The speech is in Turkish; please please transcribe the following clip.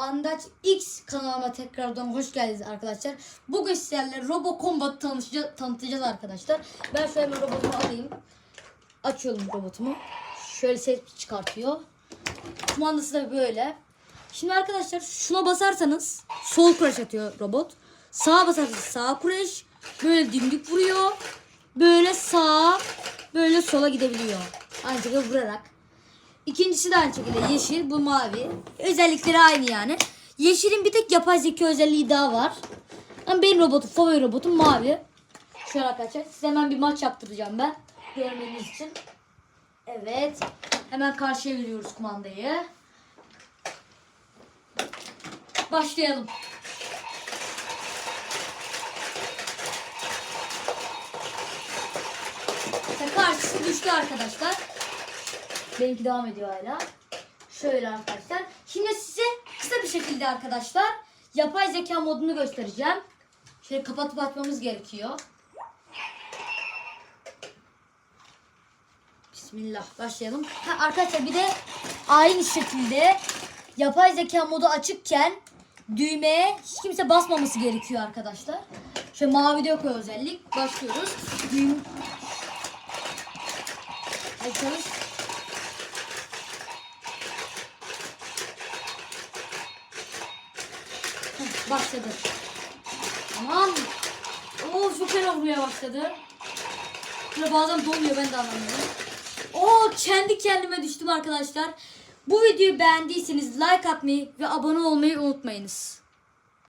Andaç X kanalıma tekrardan hoş geldiniz arkadaşlar. Bugün sizlerle Robo Combat'ı tanışacağız, tanıtacağız arkadaşlar. Ben şöyle hemen robotumu alayım. Açıyorum robotumu. Şöyle ses çıkartıyor. Kumandası da böyle. Şimdi arkadaşlar şuna basarsanız sol kuraş atıyor robot. Sağa basarsanız sağ kuraş. Böyle dimdik vuruyor. Böyle sağa böyle sola gidebiliyor. Aynı şekilde vurarak. İkincisi de aynı şekilde yeşil, bu mavi. Özellikleri aynı yani. Yeşilin bir tek yapay zeka özelliği daha var. Ama benim robotum, favori robotum mavi. Şöyle arkadaşlar size hemen bir maç yaptıracağım ben. Görmeniz için. Evet. Hemen karşıya veriyoruz kumandayı. Başlayalım. Ve karşısı düştü arkadaşlar. Benimki devam ediyor hala. Şöyle arkadaşlar. Şimdi size kısa bir şekilde arkadaşlar yapay zeka modunu göstereceğim. Şöyle kapatıp açmamız gerekiyor. Bismillah başlayalım. Ha, arkadaşlar bir de aynı şekilde yapay zeka modu açıkken düğmeye hiç kimse basmaması gerekiyor arkadaşlar. Şöyle mavi de özellik. Başlıyoruz. Düğüm... Hadi çalış. Başladı. Aman. Oo çok fena vurmaya başladı. Şöyle bazen dolmuyor ben de anlamıyorum. Oo kendi kendime düştüm arkadaşlar. Bu videoyu beğendiyseniz like atmayı ve abone olmayı unutmayınız.